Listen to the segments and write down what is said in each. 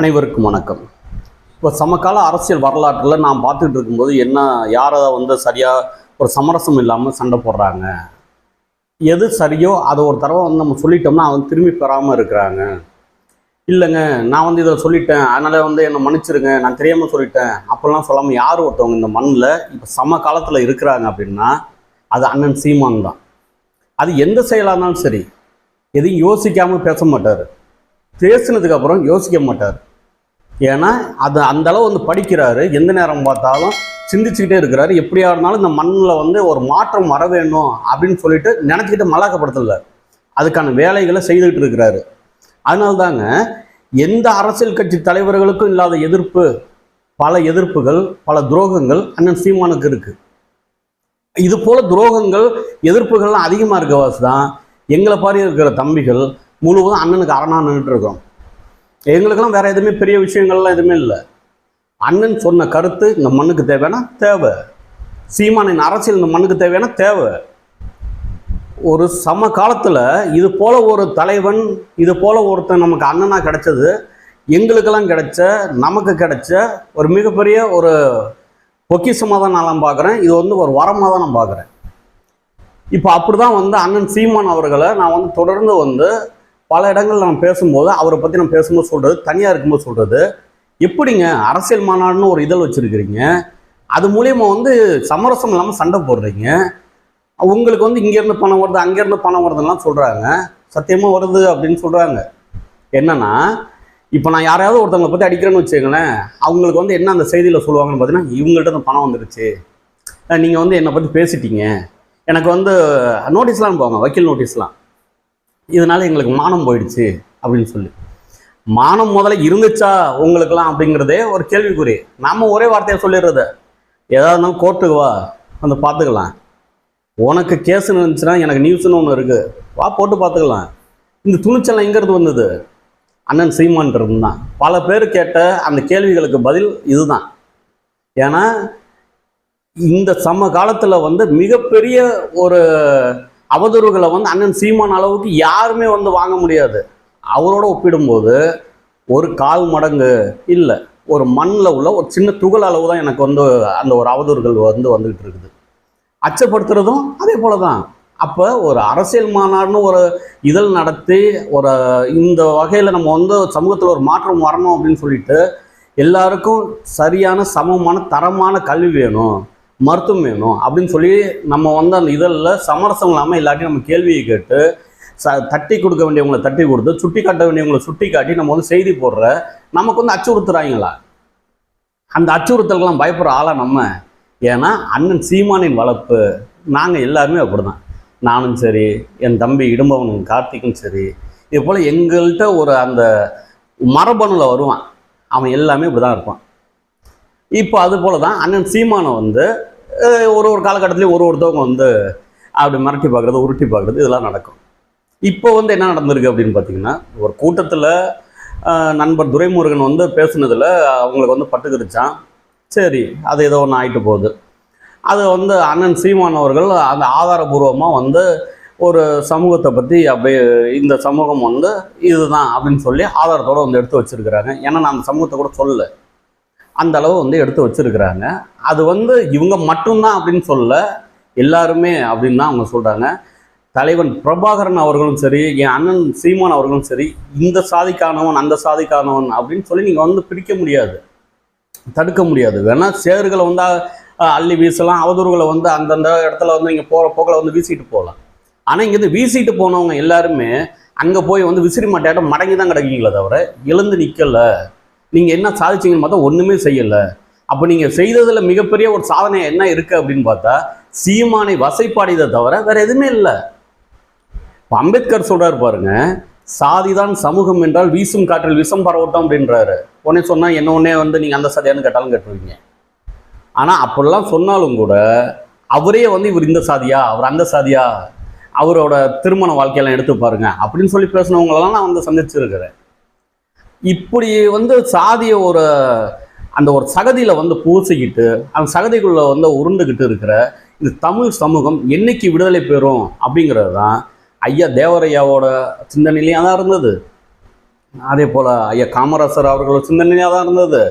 அனைவருக்கும் வணக்கம். இப்போ சமகால அரசியல் வரலாற்றில் நாம் பார்த்துட்டு இருக்கும்போது என்ன யாரை வந்து சரியாக ஒரு சமரசம் இல்லாமல் சண்டை போடுறாங்க? எது சரியோ அதை ஒரு தடவை வந்து நம்ம சொல்லிட்டோம்னா அவங்க திரும்பி பெறாமல் இருக்கிறாங்க. இல்லைங்க நான் வந்து இதை சொல்லிட்டேன். அதனால் வந்து என்னை மன்னிச்சிருங்க நான் தெரியாமல் சொல்லிட்டேன். அப்போல்லாம் சொல்லாமல் யார் ஒருத்தவங்க இந்த மண்ணில் இப்போ சம காலத்தில் இருக்கிறாங்க அப்படின்னா அது அண்ணன் சீமான் தான். அது எந்த செயலாக இருந்தாலும் சரி எதையும் யோசிக்காமல் பேச மாட்டார். பேசினதுக்கப்புறம் யோசிக்க மாட்டார். ஏன்னா அது அந்த அளவு வந்து படிக்கிறாரு. எந்த நேரம் பார்த்தாலும் சிந்திச்சுக்கிட்டே இருக்கிறாரு. எப்படியா இருந்தாலும் இந்த மண்ணில் வந்து ஒரு மாற்றம் வர வேணும் அப்படின்னு சொல்லிட்டு நினச்சிக்கிட்டு மலாக்கப்படுத்தல அதுக்கான வேலைகளை செய்துக்கிட்டு இருக்கிறாரு. அதனால தாங்க எந்த அரசியல் கட்சி தலைவர்களுக்கும் இல்லாத எதிர்ப்பு பல எதிர்ப்புகள் பல துரோகங்கள் அண்ணன் சீமானுக்கு இருக்கு. இது போல துரோகங்கள் எதிர்ப்புகள்லாம் அதிகமாக இருக்க வாசி தான் எங்களை பாரி இருக்கிற தம்பிகள் முழுவதும் அண்ணனுக்கு அரணா நின்றுட்டு இருக்கோம் எங்களுக்கெல்லாம் வேற எதுவுமே பெரிய விஷயங்கள்லாம் எதுவுமே இல்லை. அண்ணன் சொன்ன கருத்து இந்த மண்ணுக்கு தேவைன்னா தேவை. சீமானின் அரசியல் இந்த மண்ணுக்கு தேவைன்னா தேவை. ஒரு சம காலத்தில் இது போல் ஒரு தலைவன் இது போல் ஒருத்தன் நமக்கு அண்ணனாக கிடைச்சது. எங்களுக்கெல்லாம் கிடைச்ச நமக்கு கிடைச்ச ஒரு மிகப்பெரிய ஒரு பொக்கிஷமாக தான் நான் பார்க்குறேன். இது வந்து ஒரு வரமாக தான் நான் பார்க்குறேன். இப்போ அப்படி தான் வந்து அண்ணன் சீமான் அவர்களை நான் வந்து தொடர்ந்து வந்து பல இடங்களில் நான் பேசும்போது அவரை பற்றி நான் பேசும்போது சொல்கிறது தனியாக இருக்கும்போது சொல்கிறது எப்படிங்க அரசியல் மாநாடுன்னு ஒரு இதழ் வச்சுருக்கிறீங்க? அது மூலியமாக வந்து சமரசம் இல்லாமல் சண்டை போடுறீங்க. உங்களுக்கு வந்து இங்கேருந்து பணம் வருது அங்கேருந்து பணம் வருதுலாம் சொல்கிறாங்க சத்தியமாக வருது அப்படின்னு சொல்கிறாங்க என்னன்னா இப்போ நான் யாரையாவது ஒருத்தவங்களை பற்றி அடிக்கிறேன்னு வச்சுக்கங்களேன் அவங்களுக்கு வந்து என்ன அந்த செய்தியில் சொல்லுவாங்கன்னு பார்த்தீங்கன்னா இவங்கள்ட்ட இந்த பணம் வந்துடுச்சு நீங்கள் வந்து என்னை பற்றி பேசிட்டீங்க. எனக்கு வந்து நோட்டீஸ்லாம் போவாங்க வக்கீல் நோட்டீஸ்லாம். இதனால் எங்களுக்கு மானம் போயிடுச்சு அப்படின்னு சொல்லி. மானம் முதல்ல இருந்துச்சா உங்களுக்கெல்லாம் அப்படிங்கிறதே ஒரு கேள்விக்குறி. நாம ஒரே வார்த்தையை சொல்லிடுறது. ஏதாவது இருந்தாலும் கோர்ட்டுக்கு வா வந்து பார்த்துக்கலாம். உனக்கு கேஸ்ன்னு இருந்துச்சுன்னா எனக்கு நியூஸ்னு ஒன்று இருக்குது வா போட்டு பார்த்துக்கலாம். இந்த துணிச்சல் எங்கேருந்து வந்தது? அண்ணன் சீமான்றது தான். பல பேர் கேட்ட அந்த கேள்விகளுக்கு பதில் இதுதான். ஏன்னா இந்த சம காலத்தில் வந்து மிகப்பெரிய ஒரு அவதூறுகளை வந்து அண்ணன் சீமான் அளவுக்கு யாருமே வந்து வாங்க முடியாது. அவரோட ஒப்பிடும்போது ஒரு கால் மடங்கு இல்லை. ஒரு மண்ணில் உள்ள ஒரு சின்ன துகள் அளவு தான் எனக்கு வந்து அந்த ஒரு அவதூறுகள் வந்து வந்துகிட்டு இருக்குது. அச்சப்படுத்துறதும் அதே போல தான் அப்போ ஒரு அரசியல் மாநாடுன்னு ஒரு இதழ் நடத்தி ஒரு இந்த வகையில் நம்ம வந்து சமூகத்தில் ஒரு மாற்றம் வரணும் அப்படின்னு சொல்லிட்டு எல்லாருக்கும் சரியான சமமான தரமான கல்வி வேணும் மருத்துவம் வேணும் அப்படின்னு சொல்லி நம்ம வந்து அந்த இதழில் சமரசம் இல்லாமல் எல்லாத்தையும் நம்ம கேள்வியை கேட்டு ச தட்டி கொடுக்க வேண்டியவங்களை தட்டி கொடுத்து சுட்டி காட்ட வேண்டியவங்களை சுட்டி காட்டி நம்ம வந்து செய்தி போடுற நமக்கு வந்து அச்சுறுத்துறாங்களா? அந்த அச்சுறுத்தலுக்கெல்லாம் பயப்படுற ஆளா நம்ம? ஏன்னா அண்ணன் சீமானின் வளர்ப்பு நாங்கள் எல்லாருமே அப்படிதான். நானும் சரி என் தம்பி இடும்பவனும் கார்த்திக்கும் சரி இது போல் எங்கள்கிட்ட ஒரு அந்த மரபணுவில் வருவான். அவன் எல்லாமே இப்படி தான் இருப்பான். இப்போ அது போல தான் அண்ணன் சீமானை வந்து ஒரு ஒரு காலகட்டத்துலேயும் ஒரு ஒருத்தவங்க வந்து அப்படி மிரட்டி பார்க்குறது உருட்டி பார்க்குறது இதெல்லாம் நடக்கும். இப்போ வந்து என்ன நடந்திருக்கு அப்படின்னு பார்த்தீங்கன்னா ஒரு கூட்டத்தில் நண்பர் துரைமுருகன் வந்து பேசுனதில் அவங்களுக்கு வந்து பட்டுக்கிருச்சான் சரி அது ஏதோ ஒன்று ஆகிட்டு போகுது. அது வந்து அண்ணன் சீமான் அவர்கள் அந்த ஆதாரபூர்வமாக வந்து ஒரு சமூகத்தை பற்றி அப்படியே இந்த சமூகம் வந்து இதுதான் அப்படின்னு சொல்லி ஆதாரத்தோடு வந்து எடுத்து வச்சிருக்கிறாங்க. ஏன்னா நான் அந்த சமூகத்தை கூட சொல்லலை. அந்த அளவு வந்து எடுத்து வச்சிருக்கிறாங்க. அது வந்து இவங்க மட்டும்தான் அப்படின்னு சொல்ல எல்லாருமே அப்படின்னு தான் அவங்க சொல்கிறாங்க தலைவன் பிரபாகரன் அவர்களும் சரி என் அண்ணன் சீமான் அவர்களும் சரி இந்த சாதிக்கானவன் அந்த சாதிக்கானவன் அப்படின்னு சொல்லி நீங்கள் வந்து பிரிக்க முடியாது. தடுக்க முடியாது. வேணால் சேறுகளை வந்து அள்ளி வீசலாம். அவதூறுகளை வந்து அந்தந்த இடத்துல வந்து நீங்கள் போகிற போக்கில் வந்து வீசிட்டு போகலாம். ஆனால் இங்கேருந்து வீசிட்டு போனவங்க எல்லாருமே அங்கே போய் வந்து விசிறி மாட்டாட்டம் மடங்கி தான் கிடக்கீங்களே தவிர எழுந்து நிற்கலை நீங்கள் என்ன சாதிச்சிங்கன்னு பார்த்தா ஒன்றுமே செய்யலை. அப்போ நீங்கள் செய்ததில் மிகப்பெரிய ஒரு சாதனை என்ன இருக்குது அப்படின்னு பார்த்தா சீமானை வசைப்பாடியதை தவிர வேறு எதுவுமே இல்லை. இப்போ அம்பேத்கர் சொல்கிறார் பாருங்கள் சாதிதான் சமூகம் என்றால் வீசும் காற்றில் விஷம் பரவட்டும் அப்படின்றாரு. உடனே சொன்னால் என்ன உடனே வந்து நீங்கள் அந்த சாதியான்னு கேட்டாலும் கேட்டுருவீங்க. ஆனால் அப்படிலாம் சொன்னாலும் கூட அவரே வந்து இவர் இந்த சாதியா அவர் அந்த சாதியா அவரோட திருமண வாழ்க்கையெல்லாம் எடுத்து பாருங்க அப்படின்னு சொல்லி பேசினவங்களெல்லாம் நான் வந்து சந்திச்சிருக்கிறேன். இப்படி வந்து சாதிய ஒரு அந்த ஒரு சகதியில் வந்து பூசிக்கிட்டு அந்த சகதிக்குள்ளே வந்து உருண்டுக்கிட்டு இருக்கிற இந்த தமிழ் சமூகம் என்னைக்கு விடுதலை பெறும் அப்படிங்கிறது தான் ஐயா தேவரையாவோட சிந்தனையிலையும் தான் இருந்தது. அதே போல் ஐயா காமராசர் அவர்களோட சிந்தனையாக தான் இருந்தது.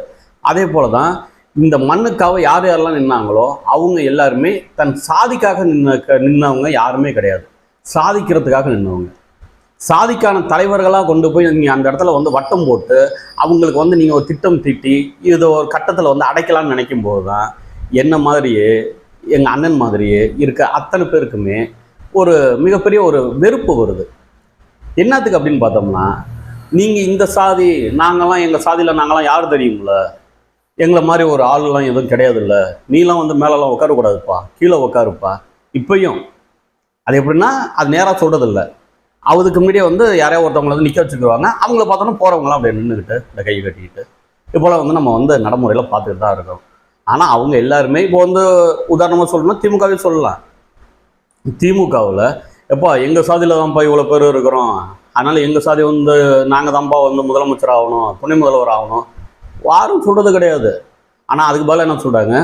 அதே போல் தான் இந்த மண்ணுக்காக யார் யாரெல்லாம் நின்னாங்களோ அவங்க எல்லாருமே தன் சாதிக்காக நின்ன நின்னவங்க யாருமே கிடையாது. சாதிக்கிறதுக்காக நின்னவங்க. சாதிக்கான தலைவர்களாக கொண்டு போய் நீங்கள் அந்த இடத்துல வந்து வட்டம் போட்டு அவங்களுக்கு வந்து நீங்கள் ஒரு திட்டம் தீட்டி இது ஒரு கட்டத்தில் வந்து அடைக்கலாம்னு நினைக்கும் போது தான் என்ன மாதிரியே எங்கள் அண்ணன் மாதிரியே இருக்க அத்தனை பேருக்குமே ஒரு மிகப்பெரிய ஒரு வெறுப்பு வருது. என்னத்துக்கு அப்படின்னு பார்த்தோம்னா நீங்கள் இந்த சாதி நாங்களாம் எங்கள் சாதியில் நாங்களாம் யார் தெரியுங்கள எங்களை மாதிரி ஒரு ஆளுலாம் எதுவும் கிடையாதுல்ல. நீலாம் வந்து மேலெலாம் உட்காரக்கூடாதுப்பா கீழே உட்காருப்பா. இப்பையும் அது எப்படின்னா அது நேராக சொல்கிறதில்ல அதுக்கு முன்னாடியே வந்து யாரையோ ஒருத்தவங்களை வந்து நிற்க வச்சுக்குவாங்க அவங்கள பார்த்தோன்னா போகிறவங்களாம் அப்படியே நின்றுக்கிட்டு இந்த கையை கட்டிக்கிட்டு இப்போலாம் வந்து நம்ம வந்து நடைமுறையில் பார்த்துட்டு தான் இருக்கோம். ஆனால் அவங்க எல்லாருமே இப்போ வந்து உதாரணமாக சொல்லணும்னா திமுகவே சொல்லலாம். திமுகவில் எப்பா எங்கள் சாதியில் தான்ப்பா இவ்வளோ பேர் இருக்கிறோம்? அதனால் எங்கள் சாதி வந்து நாங்கள் தான்ப்பா வந்து முதலமைச்சர் ஆகணும் துணை முதல்வர் ஆகணும்? யாரும் சொல்கிறது கிடையாது. ஆனால் அதுக்கு பதிலாக என்ன சொல்கிறாங்க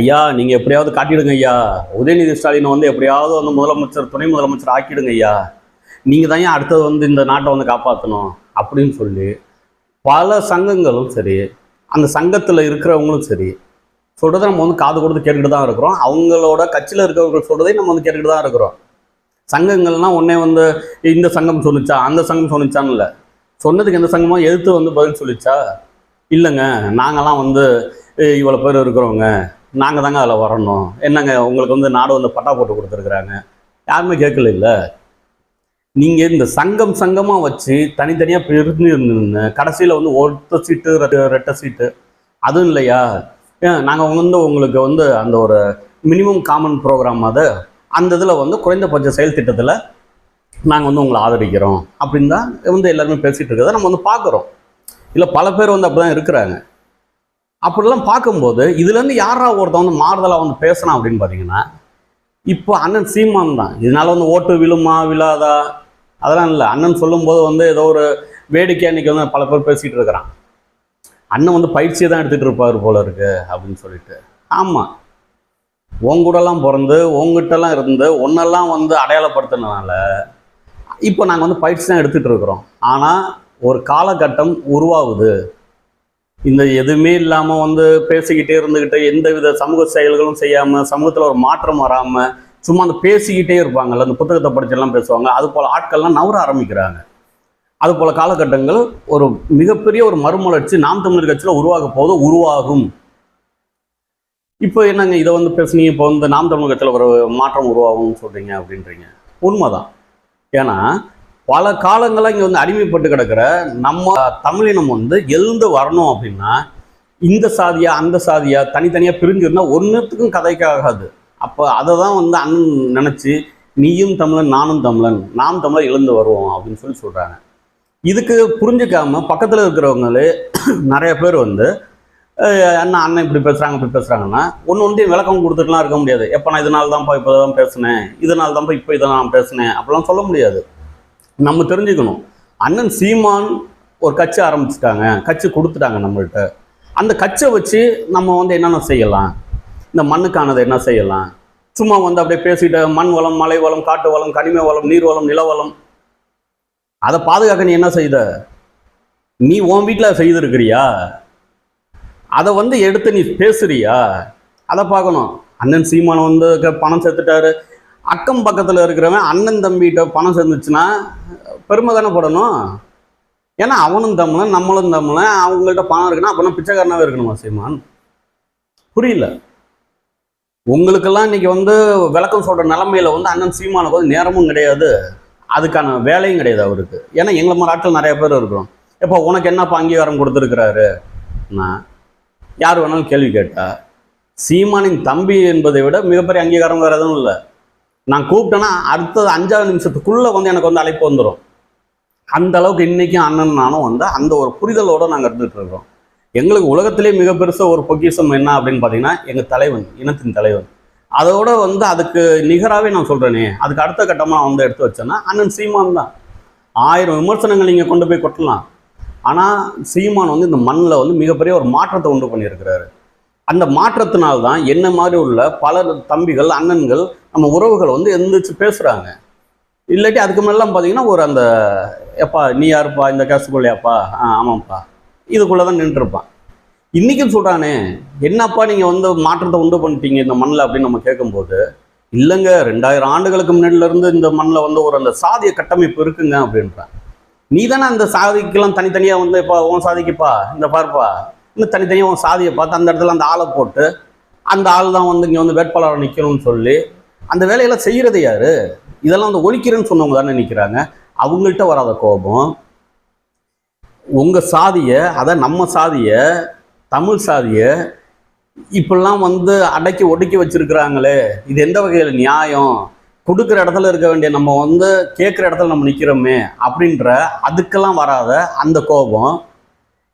ஐயா நீங்கள் எப்படியாவது காட்டிடுங்க ஐயா. உதயநிதி ஸ்டாலினை வந்து எப்படியாவது வந்து முதலமைச்சர் துணை முதலமைச்சர் ஆக்கிடுங்க ஐயா. நீங்கள் தான் ஏன் அடுத்தது வந்து இந்த நாட்டை வந்து காப்பாற்றணும் அப்படின்னு சொல்லி பல சங்கங்களும் சரி அந்த சங்கத்தில் இருக்கிறவங்களும் சரி சொல்கிறத நம்ம வந்து காது கொடுத்து கேட்டுக்கிட்டு தான் இருக்கிறோம். அவங்களோட கட்சியில் இருக்கிறவங்க சொல்கிறதை நம்ம வந்து கேட்டுக்கிட்டு தான் இருக்கிறோம். சங்கங்கள்லாம் உடனே வந்து இந்த சங்கம் சொல்லிச்சா அந்த சங்கம் சொல்லிச்சான்னு இல்லை. சொன்னதுக்கு எந்த சங்கமோ எதிர்த்து வந்து பதில் சொல்லிச்சா? இல்லைங்க. நாங்கள்லாம் வந்து இவ்வளோ பேர் இருக்கிறவங்க. நாங்கள் தாங்க அதில் வரணும். என்னங்க உங்களுக்கு வந்து நாடு வந்து பட்டா போட்டு கொடுத்துருக்குறாங்க? யாருமே கேட்கல இல்லை. நீங்கள் இந்த சங்கம் சங்கமாக வச்சு தனித்தனியாக பிரிஞ்சு கடைசியில் வந்து ஒருத்த சீட்டு ரெட்ட ரெட்டை சீட்டு. அதுவும் இல்லையா? நாங்கள் வந்து உங்களுக்கு வந்து அந்த ஒரு மினிமம் காமன் ப்ரோக்ராம் அது அந்த இதில் வந்து குறைந்தபட்ச செயல் திட்டத்தில் நாங்கள் வந்து உங்களை ஆதரிக்கிறோம். அப்படின்னு தான் வந்து எல்லாருமே பேசிகிட்டு இருக்கிறத நம்ம வந்து பார்க்குறோம் இல்லை பல பேர் வந்து அப்படி தான் இருக்கிறாங்க. அப்படிலாம் பார்க்கும்போது இதுலேருந்து யாரா ஒருத்தன் வந்து மாறுதலாக வந்து பேசலாம் அப்படின்னு பார்த்தீங்கன்னா இப்போ அண்ணன் சீமான் தான். இதனால வந்து ஓட்டு விழுமா விழாதா? அதெல்லாம் இல்லை. அண்ணன் சொல்லும்போது வந்து ஏதோ ஒரு வேடிக்கை அன்றைக்கி வந்து பல பேர் பேசிகிட்டு இருக்கிறான். அண்ணன் வந்து பயிற்சியை தான் எடுத்துகிட்டு இருப்பார் போல இருக்கு அப்படின்னு சொல்லிட்டு. ஆமாம் உங்கூடலாம் பிறந்து உங்ககிட்டலாம் இருந்து ஒன்னெல்லாம் வந்து அடையாளப்படுத்தினால இப்போ நாங்கள் வந்து பயிற்சி தான் எடுத்துகிட்டு இருக்கிறோம். ஆனால் ஒரு காலகட்டம் உருவாகுது. இந்த எதுவுமே இல்லாமல் வந்து பேசிக்கிட்டே இருந்துக்கிட்டு எந்த வித சமூக செயல்களும் செய்யாமல் சமூகத்தில் ஒரு மாற்றம் வராமல் சும்மா அந்த பேசிக்கிட்டே இருப்பாங்கல்ல அந்த புத்தகத்தை படிச்செல்லாம் பேசுவாங்க. அது போல் ஆட்கள்லாம் நவர ஆரம்பிக்கிறாங்க. அது போல் காலகட்டங்கள் ஒரு மிகப்பெரிய ஒரு மறுமலர்ச்சி நாம் தமிழர் கட்சியில் உருவாக போது உருவாகும். இப்போ என்னங்க இதை வந்து பேசுனீங்க இப்போ வந்து நாம் தமிழர் கட்சியில் ஒரு மாற்றம் உருவாகும்னு சொல்கிறீங்க அப்படின்றீங்க. உண்மைதான். ஏன்னா பல காலங்களாக இங்கே வந்து அடிமைப்பட்டு கிடக்கிற நம்ம தமிழினம் வந்து எழுந்து வரணும் அப்படின்னா இந்த சாதியா அந்த சாதியா தனித்தனியாக பிரிஞ்சிருந்தால் ஒன்றுத்துக்கும் கதைக்காகாது அப்போ அதை தான் வந்து அண்ணன் நினச்சி நீயும் தமிழன் நானும் தமிழன் நாம் தமிழர் எழுந்து வருவோம் அப்படின்னு சொல்லி சொல்கிறாங்க இதுக்கு புரிஞ்சுக்காம பக்கத்தில் இருக்கிறவங்களே நிறைய பேர் வந்து அஹ், அண்ணா அண்ணன் இப்படி பேசுகிறாங்க இப்படி பேசுகிறாங்கன்னா ஒன்று ஒன்றையும் விளக்கம் கொடுத்துட்டுலாம் இருக்க முடியாது. எப்போ நான் இதனால தான்ப்பா இப்போ தான் பேசினேன் இதனால தான்ப்பா இப்போ இதை நான் பேசினேன் அப்படிலாம் சொல்ல முடியாது. நம்ம தெரிஞ்சுக்கணும். அண்ணன் சீமான் ஒரு கட்சி ஆரம்பிச்சிட்டாங்க கட்சி கொடுத்துட்டாங்க நம்மள்கிட்ட அந்த கட்சியை வச்சு நம்ம வந்து என்னென்ன செய்யலாம்? இந்த மண்ணுக்கானதை என்ன செய்யலாம்? சும்மா வந்து அப்படியே பேசிட்டு மண் வளம் மலை வளம் காட்டு வளம் கனிம வளம் நீர் வளம் நில வளம் அதை பாதுகாக்க நீ என்ன செய்த? நீ உன் வீட்டில் செய்திருக்கிறியா? அதை வந்து எடுத்து நீ பேசுறியா? அதை பார்க்கணும். அண்ணன் சீமான் வந்து பணம் சேர்த்துட்டாரு அக்கம் பக்கத்தில் இருக்கிறவன் அண்ணன் தம்பிகிட்ட பணம் சேர்ந்துச்சுன்னா பெருமை தானே படணும்? ஏன்னா அவனும் தமிழன் நம்மளும் தமிழன் அவங்கள்ட்ட பணம் இருக்குன்னா அப்போனா பிச்சைக்காரனாகவே இருக்கணுமா சீமான்? புரியல. உங்களுக்கெல்லாம் இன்னைக்கு வந்து விளக்கம் சொல்கிற நிலமையில வந்து அண்ணன் சீமானுக்கு வந்து நேரமும் கிடையாது. அதுக்கான வேலையும் கிடையாது அவருக்கு. ஏன்னா எங்களை மாதிரி ஆட்கள் நிறைய பேர் இருக்கிறோம். இப்போ உனக்கு என்னப்பா அங்கீகாரம் கொடுத்துருக்கிறாரு? நான் யார் வேணாலும் கேள்வி கேட்டா சீமானின் தம்பி என்பதை விட மிகப்பெரிய அங்கீகாரம் வேறு எதுவும் இல்லை. நான் கூப்பிட்டேன்னா அடுத்தது அஞ்சாவது நிமிஷத்துக்குள்ளே வந்து எனக்கு வந்து அழைப்பு வந்துடும் அந்த அளவுக்கு இன்றைக்கும் அண்ணன் நானும் வந்து அந்த ஒரு புரிதலோடு நாங்கள் இருந்துகிட்டு இருக்கோம் எங்களுக்கு உலகத்திலே மிக பெருசாக ஒரு பொக்கிஷம் என்ன அப்படின்னு பார்த்தீங்கன்னா எங்கள் தலைவன் இனத்தின் தலைவன். அதோட வந்து அதுக்கு நிகராகவே நான் சொல்கிறேனே அதுக்கு அடுத்த கட்டமாக வந்து எடுத்து வச்சேன்னா அண்ணன் சீமான் தான். ஆயிரம் விமர்சனங்கள் நீங்கள் கொண்டு போய் கொட்டலாம். ஆனால் சீமான் வந்து இந்த மண்ணில் வந்து மிகப்பெரிய ஒரு மாற்றத்தை உண்டு பண்ணியிருக்கிறாரு. அந்த மாற்றத்தினால்தான் என்ன மாதிரி உள்ள பல தம்பிகள் அண்ணன்கள் நம்ம உறவுகள் வந்து எந்திரிச்சு பேசுகிறாங்க இல்லாட்டி அதுக்கு மேலாம் பார்த்தீங்கன்னா ஒரு அந்த எப்பா நீ யாருப்பா? இந்த கேஸுக்குள்ளையாப்பா? ஆ ஆமாம்ப்பா. இதுக்குள்ளே தான் நின்றுருப்பான். இன்றைக்கும் சொல்கிறானே என்னப்பா நீங்கள் வந்து மாற்றத்தை உண்டு பண்ணிட்டீங்க இந்த மண்ணில் அப்படின்னு நம்ம கேட்கும்போது இல்லைங்க ரெண்டாயிரம் ஆண்டுகளுக்கு முன்னாடில இருந்து இந்த மண்ணில் வந்து ஒரு அந்த சாதிய கட்டமைப்பு இருக்குங்க அப்படின்றான். நீ தானே அந்த சாதிக்கெல்லாம் தனித்தனியாக வந்து இப்போ உன் சாதிக்குப்பா இந்த பார்ப்பா இன்னும் தனித்தனியாக உன் சாதியை பார்த்து அந்த இடத்துல அந்த ஆளை போட்டு அந்த ஆள் தான் வந்து இங்கே வந்து வேட்பாளராக நிற்கணும்னு சொல்லி அந்த வேலையெல்லாம் செய்கிறது யார்? இதெல்லாம் வந்து ஒழிக்கிறேன்னு சொன்னவங்க தானே நிற்கிறாங்க அவங்கள்ட்ட வராத கோபம். உங்கள் சாதியை அதான் நம்ம சாதியை தமிழ் சாதியை இப்பெல்லாம் வந்து அடக்கி ஒடுக்கி வச்சிருக்கிறாங்களே. இது எந்த வகையில் நியாயம்? கொடுக்குற இடத்துல இருக்க வேண்டிய நம்ம வந்து கேட்குற இடத்துல நம்ம நிற்கிறோமே அப்படின்ற அதுக்கெல்லாம் வராத அந்த கோபம்.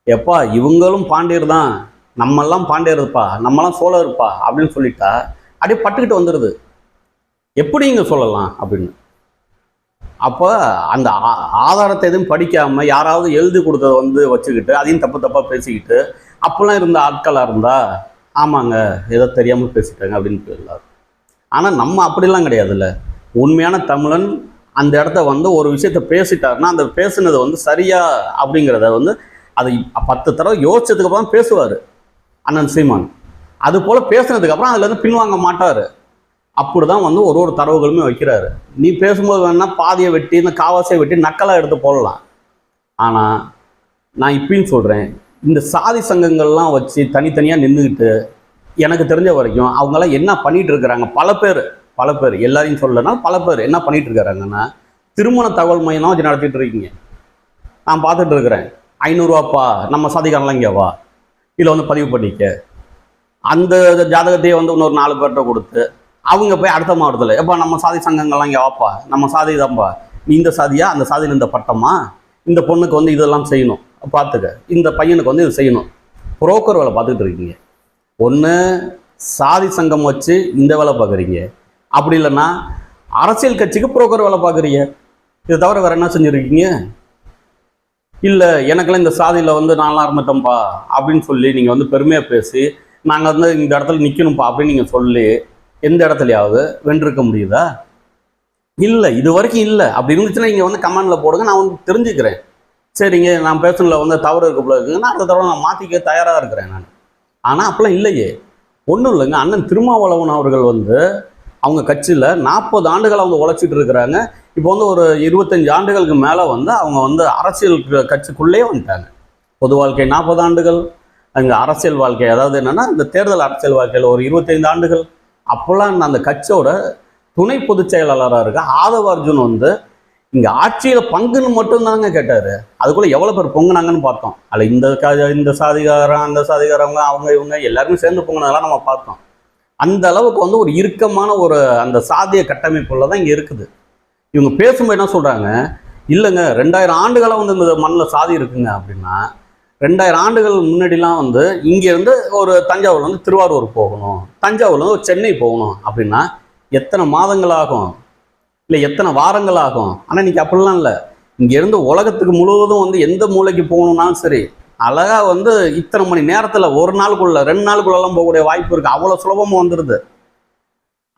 எப்பா இவங்களும் பாண்டியர் தான். நம்மெல்லாம் பாண்டியர்ப்பா நம்மலாம் சோழர்ப்பா அப்படின்னு சொல்லிட்டா அப்படியே பட்டுக்கிட்டு வந்துடுது எப்படி இங்கே சொல்லலாம் அப்படின்னு? அப்போ அந்த ஆ- ஆதாரத்தை எதுவும் படிக்காமல் யாராவது எழுதி கொடுத்தத வந்து வச்சுக்கிட்டு அதையும் தப்பு தப்பாக பேசிக்கிட்டு அப்போல்லாம் இருந்த ஆட்களாக இருந்தால் ஆமாங்க ஏதோ தெரியாமல் பேசிட்டாங்க அப்படின்னு போயிடலாம். ஆனால் நம்ம அப்படிலாம் கிடையாதுல்ல. உண்மையான தமிழன் அந்த இடத்த வந்து ஒரு விஷயத்த பேசிட்டாருன்னா அந்த பேசுனது வந்து சரியா அப்படிங்கிறத வந்து அதை பத்து தடவை யோசிச்சதுக்கு அப்புறம் பேசுவார் அண்ணன் சீமான். அது போல் பேசுனதுக்கப்புறம் அதுலேருந்து பின்வாங்க மாட்டார். அப்படி தான் வந்து ஒரு ஒரு தரவுகளுமே வைக்கிறாரு. நீ பேசும்போது வேணால் பாதியை வெட்டி இந்த காவாசியை வெட்டி நக்கலாக எடுத்து போடலாம். ஆனால் நான் இப்பயும் சொல்கிறேன் இந்த சாதி சங்கங்கள்லாம் வச்சு தனித்தனியாக நின்றுக்கிட்டு எனக்கு தெரிஞ்ச வரைக்கும் அவங்களாம் என்ன பண்ணிட்டு இருக்கிறாங்க? பல பேர் பல பேர். எல்லாரையும் சொல்லலைன்னா பல பேர் என்ன பண்ணிட்டு இருக்கிறாங்கன்னா திருமண தகவல் மையம் வச்சு நடத்திட்டு இருக்கீங்க. நான் பார்த்துட்டு இருக்கிறேன். ஐநூறுரூவாப்பா நம்ம சாதிக்காரலாம் இங்கே வா. இதில் வந்து பதிவு பண்ணிக்க. அந்த ஜாதகத்தையே வந்து இன்னொரு நாலு பேர்கிட்ட கொடுத்து அவங்க போய் அடுத்த மாவட்டத்தில் எப்போ நம்ம சாதி சங்கங்கள்லாம் இங்கே வாப்பா நம்ம சாதி தான்ப்பா நீ இந்த சாதியா? அந்த சாதியில் இந்த பட்டமா? இந்த பொண்ணுக்கு வந்து இதெல்லாம் செய்யணும். பார்த்துக்க. இந்த பையனுக்கு வந்து இது செய்யணும். புரோக்கர் வேலை பார்த்துக்கிட்டு இருக்கீங்க. ஒன்று சாதி சங்கம் வச்சு இந்த வேலை பார்க்குறீங்க. அப்படி இல்லைன்னா அரசியல் கட்சிக்கு புரோக்கர் வேலை பார்க்குறீங்க. இது தவிர வேறு என்ன செஞ்சுருக்கீங்க? இல்லை எனக்கெல்லாம் இந்த சாதியில் வந்து நான்லாம் இருந்துட்டோம்ப்பா அப்படின்னு சொல்லி நீங்கள் வந்து பெருமையாக பேசி நாங்கள் வந்து இந்த இடத்துல நிற்கணும்ப்பா அப்படின்னு நீங்கள் சொல்லி எந்த இடத்துலையாவது வென்றிருக்க முடியுதா? இல்லை இது வரைக்கும் இல்லை. அப்படி இருந்துச்சுன்னா நீங்கள் வந்து கமெண்டில் போடுங்க நான் வந்து தெரிஞ்சுக்கிறேன். சரிங்க நான் பேசுனதில் வந்து தவறு இருக்க போல இருக்குங்க நான் அடுத்த தடவை நான் மாற்றிக்க தயாராக இருக்கிறேன் நான். ஆனால் அப்போலாம் இல்லையே. ஒன்றும் இல்லைங்க. அண்ணன் திருமாவளவன் அவர்கள் வந்து அவங்க கட்சியில் நாற்பது ஆண்டுகள் அவங்க உழைச்சிட்டு இருக்கிறாங்க. இப்போ வந்து ஒரு இருபத்தஞ்சு ஆண்டுகளுக்கு மேலே வந்து அவங்க வந்து அரசியல் கட்சிக்குள்ளேயே வந்துட்டாங்க. பொது வாழ்க்கை நாற்பது ஆண்டுகள் அங்கே அரசியல் வாழ்க்கை. அதாவது என்னென்னா இந்த தேர்தல் அரசியல் வாழ்க்கையில் ஒரு இருபத்தைந்து ஆண்டுகள். அப்போல்லாம் அந்த கட்சியோட துணை பொதுச் செயலாளராக இருக்க ஆதவ அர்ஜுன் வந்து இங்கே ஆட்சியில் பங்குன்னு மட்டும்தாங்க கேட்டார். அதுக்குள்ளே எவ்வளோ பேர் பொங்குனாங்கன்னு பார்த்தோம். அதில் இந்த க இந்த சாதிகாரம் அந்த சாதிகாரவங்க அவங்க இவங்க எல்லாருமே சேர்ந்து பொங்குனதெல்லாம் நம்ம பார்த்தோம். அந்த அளவுக்கு வந்து ஒரு இறுக்கமான ஒரு அந்த சாதிய கட்டமைப்புள்ள தான் இங்கே இருக்குது. இவங்க பேசும்போது என்ன சொல்கிறாங்க இல்லைங்க ரெண்டாயிரம் ஆண்டுகளாக வந்து இந்த மண்ணில் சாதி இருக்குங்க அப்படின்னா ரெண்டாயிரம் ஆண்டுகள் முன்னாடிலாம் வந்து இங்கேருந்து ஒரு தஞ்சாவூர்லேருந்து திருவாரூர் போகணும் தஞ்சாவூர்லேருந்து ஒரு சென்னை போகணும் அப்படின்னா எத்தனை மாதங்கள் ஆகும்? இல்லை எத்தனை வாரங்கள் ஆகும் ஆனால் இன்னைக்கு அப்படிலாம் இல்லை. இங்கேருந்து உலகத்துக்கு முழுவதும் வந்து எந்த மூலைக்கு போகணும்னாலும் சரி அழகா வந்து இத்தனை மணி நேரத்தில் ஒரு நாளுக்குள்ள ரெண்டு நாளுக்குள்ளெல்லாம் போகக்கூடிய வாய்ப்பு இருக்குது அவ்வளோ சுலபமாக வந்துடுது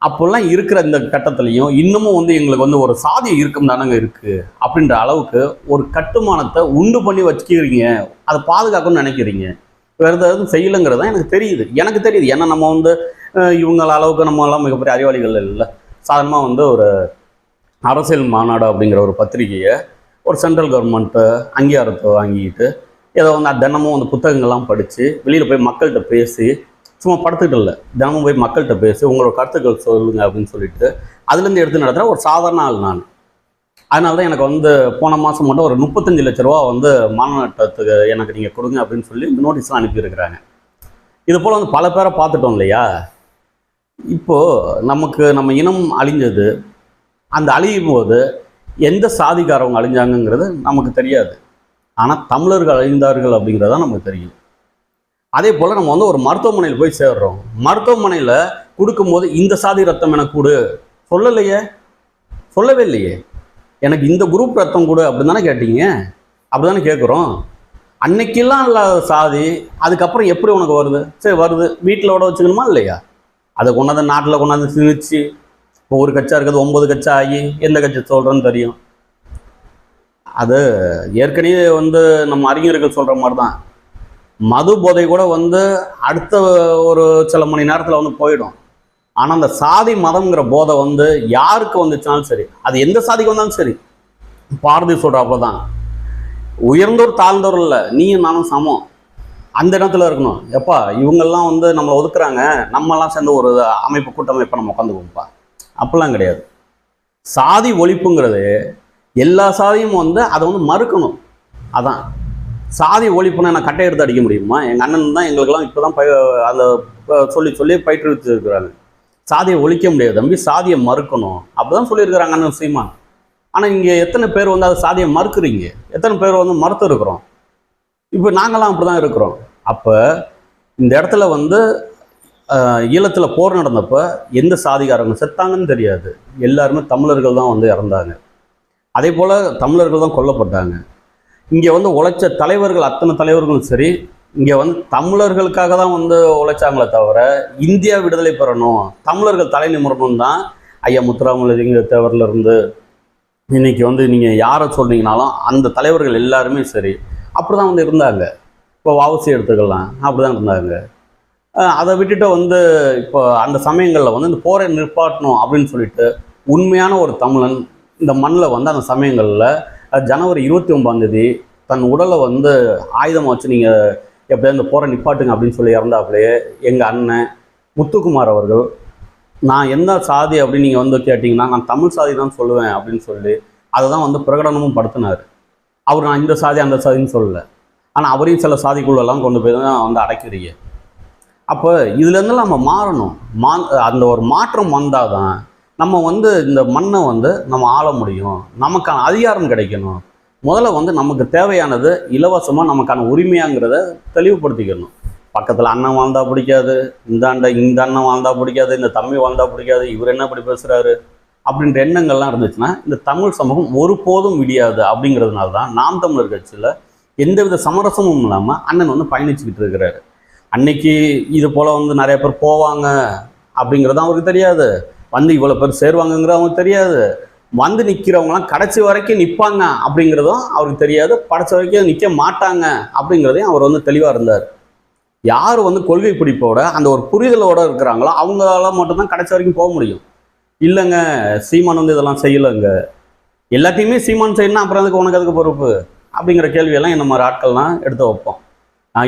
அப்போல்லாம் இருக்கிற இந்த கட்டத்துலையும் இன்னமும் வந்து எங்களுக்கு வந்து ஒரு சாதி இருக்கும் தானங்க இருக்குது அப்படின்ற அளவுக்கு ஒரு கட்டுமானத்தை உண்டு பண்ணி வச்சுக்கிறீங்க. அதை பாதுகாக்கணும்னு நினைக்கிறீங்க. வேறு ஏதாவது செய்யலைங்கிறது தான் எனக்கு தெரியுது. எனக்கு தெரியுது. ஏன்னா நம்ம வந்து இவங்கள அளவுக்கு நம்ம எல்லாம் மிகப்பெரிய அறிவாளிகள் இல்லை. சாதாரணமாக வந்து ஒரு அரசியல் மாநாடு அப்படிங்கிற ஒரு பத்திரிகையை ஒரு சென்ட்ரல் கவர்மெண்ட்டு அங்கீகாரத்தை வாங்கிக்கிட்டு ஏதோ வந்து தினமும் அந்த புத்தகங்கள்லாம் படித்து வெளியில் போய் மக்கள்கிட்ட பேசி சும்மா படுத்துக்கிட்டு இல்லை. தினமும் போய் மக்கள்கிட்ட பேசி உங்களோட கருத்துக்கள் சொல்லுங்கள் அப்படின்னு சொல்லிட்டு அதுலேருந்து எடுத்து நடத்துகிற ஒரு சாதாரண ஆள் நான். அதனால தான் எனக்கு வந்து போன மாதம் மட்டும் ஒரு முப்பத்தஞ்சு லட்ச ரூபா வந்து மாநாட்டத்துக்கு எனக்கு நீங்கள் கொடுங்க அப்படின்னு சொல்லி இந்த நோட்டீஸ்லாம் அனுப்பியிருக்கிறாங்க. இது போல் வந்து பல பேரை பார்த்துட்டோம் இல்லையா? இப்போது நமக்கு நம்ம இனம் அழிஞ்சது அந்த அழியும் போது எந்த சாதிக்காரவங்க அழிஞ்சாங்கங்கிறது நமக்கு தெரியாது. ஆனால் தமிழர்கள் அழிந்தார்கள் அப்படிங்கிறது தான் நமக்கு தெரியும். அதே போல் நம்ம வந்து ஒரு மருத்துவமனையில் போய் சேர்றோம். மருத்துவமனையில் கொடுக்கும்போது இந்த சாதி ரத்தம் எனக்கு கொடு. சொல்லலையே? சொல்லவே இல்லையே. எனக்கு இந்த குரூப் ரத்தம் கொடு அப்படின்னு தானே கேட்டீங்க? அப்படி தானே கேட்குறோம் அன்னைக்கெல்லாம் இல்லாத சாதி அதுக்கப்புறம் எப்படி உனக்கு வருது? சரி வருது. வீட்டிலோட வச்சுக்கணுமா இல்லையா? அதை கொண்டாந்து நாட்டில் கொண்டாந்து திணிச்சு இப்போ ஒரு கட்சா இருக்கிறது ஒன்பது கட்சா ஆகி எந்த கட்சி சொல்கிறேன்னு தெரியும். அது ஏற்கனவே வந்து நம்ம அறிஞர்கள் சொல்கிற மாதிரி தான் மது போதை கூட வந்து அடுத்த ஒரு சில மணி நேரத்தில் வந்து போயிடும். ஆனால் அந்த சாதி மதம்ங்கிற போதை வந்து யாருக்கு வந்துச்சாலும் சரி அது எந்த சாதிக்கு வந்தாலும் சரி பாரதி சொல்கிறாப்புல தான் உயர்ந்தோர் தாழ்ந்தோர் இல்லை நீயும் நானும் சமம். அந்த இடத்துல இருக்கணும். எப்பா இவங்கெல்லாம் வந்து நம்மளை ஒதுக்குறாங்க. நம்மலாம் சேர்ந்து ஒரு அமைப்பு கூட்டமைப்பை நம்ம உட்காந்துக்குவோம்ப்பா அப்படிலாம் கிடையாது. சாதி ஒழிப்புங்கிறது எல்லா சாதியும் வந்து அதை வந்து மறுக்கணும். அதான். சாதி ஒழிப்புனா நான் கட்டை எடுத்து அடிக்க முடியுமா? எங்கள் அண்ணன் தான் எங்களுக்கெல்லாம் இப்போ தான் பய அந்த சொல்லி சொல்லி பயிற்றுவிச்சிருக்கிறாங்க சாதியை ஒழிக்க முடியாது தம்பி சாதியை மறுக்கணும். அப்படி தான் சொல்லியிருக்கிறாங்க அண்ணன் சீமான். ஆனால் இங்கே எத்தனை பேர் வந்து அதை சாதியை மறுக்கிறீங்க? எத்தனை பேர் வந்து மறுத்து இருக்கிறோம் இப்போ நாங்களாம் அப்படி தான் இருக்கிறோம். அப்போ இந்த இடத்துல வந்து ஈழத்தில் போர் நடந்தப்போ எந்த சாதிகாரங்க செத்தாங்கன்னு தெரியாது. எல்லாருமே தமிழர்கள் தான் வந்து இறந்தாங்க. அதே போல் தமிழர்கள் தான் கொல்லப்பட்டாங்க. இங்கே வந்து உழைச்ச தலைவர்கள் அத்தனை தலைவர்களும் சரி இங்கே வந்து தமிழர்களுக்காக தான் வந்து உழைச்சாங்களே தவிர இந்தியா விடுதலை பெறணும் தமிழர்கள் தலை நிமிரணும் தான் ஐயா முத்துராமலிங்க தேவரில் இருந்து இன்னைக்கு வந்து நீங்கள் யாரை சொன்னீங்கனாலும் அந்த தலைவர்கள் எல்லாருமே சரி அப்படி தான் வந்து இருந்தாங்க. இப்போ வாவசி எடுத்துக்கலாம் அப்படி தான் இருந்தாங்க. அதை விட்டுட்டு வந்து இப்போ அந்த சமயங்களில் வந்து இந்த போரை நிற்பாட்டணும் அப்படின்னு சொல்லிட்டு உண்மையான ஒரு தமிழன் இந்த மண்ணில் வந்து அந்த சமயங்களில் ஜனவரி இருபத்தி ஒன்பதாந்தேதி தன் உடலை வந்து ஆயுதமாக வச்சு நீங்கள் எப்படியா இந்த போரை நிப்பாட்டுங்க அப்படின்னு சொல்லி இறந்தாப்புலையே எங்கள் அண்ணன் முத்துக்குமார் அவர்கள் நான் எந்த சாதி அப்படின்னு நீங்கள் வந்து கேட்டிங்கன்னா நான் தமிழ் சாதி தான் சொல்லுவேன் அப்படின்னு சொல்லி அதை தான் வந்து பிரகடனமும் படுத்தினார். அவர் நான் இந்த சாதி அந்த சாதின்னு சொல்லலை. ஆனால் அவரையும் சில சாதிக்குள்ளெல்லாம் கொண்டு போய் தான் வந்து அடைக்கிறீங்க. அப்போ இதுலேருந்து நம்ம மாறணும். மா அந்த ஒரு மாற்றம் வந்தால் தான் நம்ம வந்து இந்த மண்ணை வந்து நம்ம ஆள முடியும். நமக்கான அதிகாரம் கிடைக்கணும். முதல்ல வந்து நமக்கு தேவையானது இலவசமாக நமக்கான உரிமையாங்கிறத தெளிவுபடுத்திக்கணும். பக்கத்தில் அண்ணன் வாழ்ந்தா பிடிக்காது இந்த அண்டை இந்த அண்ணன் வாழ்ந்தா பிடிக்காது இந்த தம்பி வாழ்ந்தா பிடிக்காது இவர் என்ன இப்படி பேசுகிறாரு அப்படின்ற எண்ணங்கள்லாம் இருந்துச்சுன்னா இந்த தமிழ் சமூகம் ஒருபோதும் விடியாது அப்படிங்கிறதுனால தான் நாம் தமிழர் கட்சியில் எந்தவித சமரசமும் இல்லாமல் அண்ணன் வந்து பயணிச்சுக்கிட்டு இருக்கிறாரு. அன்னைக்கு இது போல் வந்து நிறைய பேர் போவாங்க அப்படிங்கிறது அவருக்கு தெரியாது. வந்து இவ்வளோ பேர் சேருவாங்கங்கிறது அவங்களுக்கு தெரியாது. வந்து நிற்கிறவங்களாம் கடைசி வரைக்கும் நிற்பாங்க அப்படிங்கிறதும் அவருக்கு தெரியாது. படைச்ச வரைக்கும் நிற்க மாட்டாங்க அப்படிங்கிறதையும் அவர் வந்து தெளிவாக இருந்தார். யார் வந்து கொள்கை பிடிப்போட அந்த ஒரு புரிதலோட இருக்கிறாங்களோ அவங்களால மட்டும்தான் கடைசி வரைக்கும் போக முடியும். இல்லைங்க சீமான் வந்து இதெல்லாம் செய்யலைங்க. எல்லாத்தையுமே சீமான் செய்யணும் அப்புறம் அதுக்கு உனக்கு அதுக்கு பொறுப்பு? அப்படிங்கிற கேள்வியெல்லாம் இந்த மாதிரி ஆட்கள்லாம் எடுத்து வைப்போம்.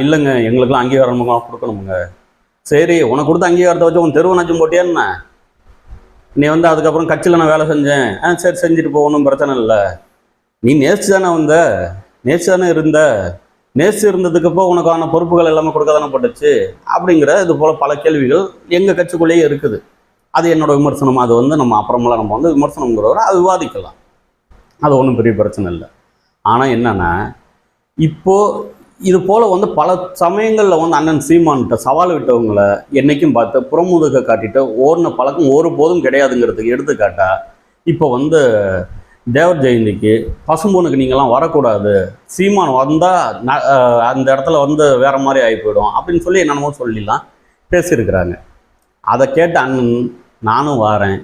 இல்லைங்க. எங்களுக்கெல்லாம் அங்கீகாரம் கொடுக்கணுமுங்க. சரி உனக்கு கொடுத்த அங்கீகாரத்தை வச்சு உன் தெருவு நச்சும் போட்டியான்னு நீ வந்து அதுக்கப்புறம் கட்சியில் நான் வேலை செஞ்சேன். ஆ சரி செஞ்சுட்டு போ ஒன்றும் பிரச்சனை இல்லை. நீ நேர்ச்சி தானே வந்த? நேர்ச்சி தானே இருந்த நேர்ச்சி இருந்ததுக்கப்போ உனக்கான பொறுப்புகள் எல்லாமே கொடுக்க தானே பட்டுச்சு? அப்படிங்கிற இது போல் பல கேள்விகள் எங்கள் கட்சிக்குள்ளேயே இருக்குது. அது என்னோட விமர்சனம். அது வந்து நம்ம அப்புறமெல்லாம் நம்ம வந்து விமர்சனங்கிறவரை அது விவாதிக்கலாம். அது ஒன்றும் பெரிய பிரச்சனை இல்லை. ஆனால் என்னென்னா இப்போது இது போல் வந்து பல சமயங்களில் வந்து அண்ணன் சீமான்கிட்ட சவால் விட்டவங்களை என்றைக்கும் பார்த்து புறமுதுக காட்டிட்டு ஓடின பழக்கம் ஒரு போதும் கிடையாதுங்கிறதுக்கு எடுத்துக்காட்டா இப்போ வந்து தேவர் ஜெயந்திக்கு பசும்பொனுக்கு நீங்களாம் வரக்கூடாது சீமான் வந்தால் அந்த இடத்துல வந்து வேறு மாதிரி ஆகி போயிடும் அப்படின்னு சொல்லி என்னென்னமோ சொல்லிலாம் பேசியிருக்கிறாங்க. அதை கேட்ட அண்ணன் நானும் வாரேன்.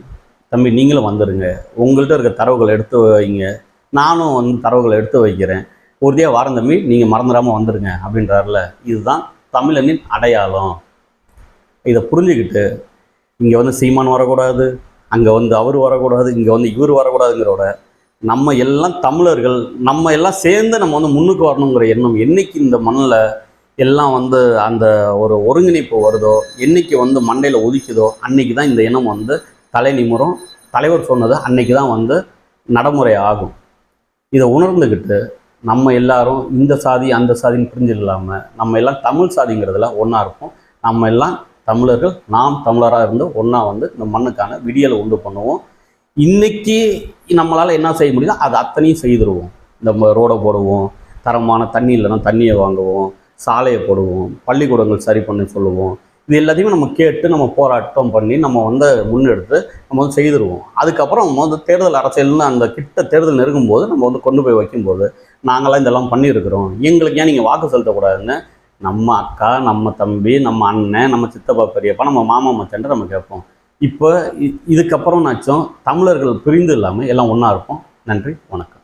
தம்பி நீங்களும் வந்துடுங்க உங்கள்கிட்ட இருக்க தரவுகளை எடுத்து வைங்க. நானும் வந்து தரவுகளை எடுத்து வைக்கிறேன். உறுதியாக வாரம் தம்பி நீங்கள் மறந்துடாமல் வந்துடுங்க அப்படின்றாருல. இதுதான் தமிழனின் அடையாளம். இதை புரிஞ்சுக்கிட்டு இங்கே வந்து சீமான் வரக்கூடாது அங்கே வந்து அவர் வரக்கூடாது இங்கே வந்து இவர் வரக்கூடாதுங்கிறோட நம்ம எல்லாம் தமிழர்கள் நம்ம எல்லாம் சேர்ந்து நம்ம வந்து முன்னுக்கு வரணுங்கிற எண்ணம் என்னைக்கு இந்த மண்ணில் எல்லாம் வந்து அந்த ஒரு ஒருங்கிணைப்பு வருதோ என்னைக்கு வந்து மண்டையில் ஒதுக்குதோ அன்னைக்கு தான் இந்த எண்ணம் வந்து தலை நிமிரும். தலைவர் சொன்னது அன்னைக்கு தான் வந்து நடைமுறை ஆகும். இதை உணர்ந்துக்கிட்டு நம்ம எல்லாரும் இந்த சாதி அந்த சாதின்னு பிரிஞ்சு இல்லாமல் நம்ம எல்லாம் தமிழ் சாதிங்கிறதுல ஒன்றா இருப்போம். நம்ம எல்லாம் தமிழர்கள் நாம் தமிழராக இருந்து ஒன்றா வந்து இந்த மண்ணுக்கான விடியலை உண்டு பண்ணுவோம். இன்னைக்கு நம்மளால் என்ன செய்ய முடியுதோ அது அத்தனையும் செய்திருவோம். இந்த ரோடை போடுவோம் தரமான தண்ணி இல்லைன்னா தண்ணியை வாங்குவோம் சாலையை போடுவோம் பள்ளிக்கூடங்கள் சரி பண்ண சொல்லுவோம். இது எல்லாத்தையுமே நம்ம கேட்டு நம்ம போராட்டம் பண்ணி நம்ம வந்து முன்னெடுத்து நம்ம வந்து செய்திருவோம். அதுக்கப்புறம் நம்ம வந்து தேர்தல் அரசியல்னு அந்த கிட்ட தேர்தல் நெருங்கும்போது நம்ம வந்து கொண்டு போய் வைக்கும்போது நாங்களாம் இதெல்லாம் பண்ணியிருக்கிறோம். எங்களுக்கு ஏன் நீங்கள் வாக்கு செலுத்தக்கூடாதுன்னு? நம்ம அக்கா நம்ம தம்பி நம்ம அண்ணன் நம்ம சித்தப்பா பெரியப்பா நம்ம மாமா மச்சன்ட்டு நம்ம கேட்போம். இப்போ இதுக்கப்புறம் நாச்சும் தமிழர்கள் பிரிந்து இல்லாமல் எல்லாம் ஒன்றா இருப்போம். நன்றி வணக்கம்.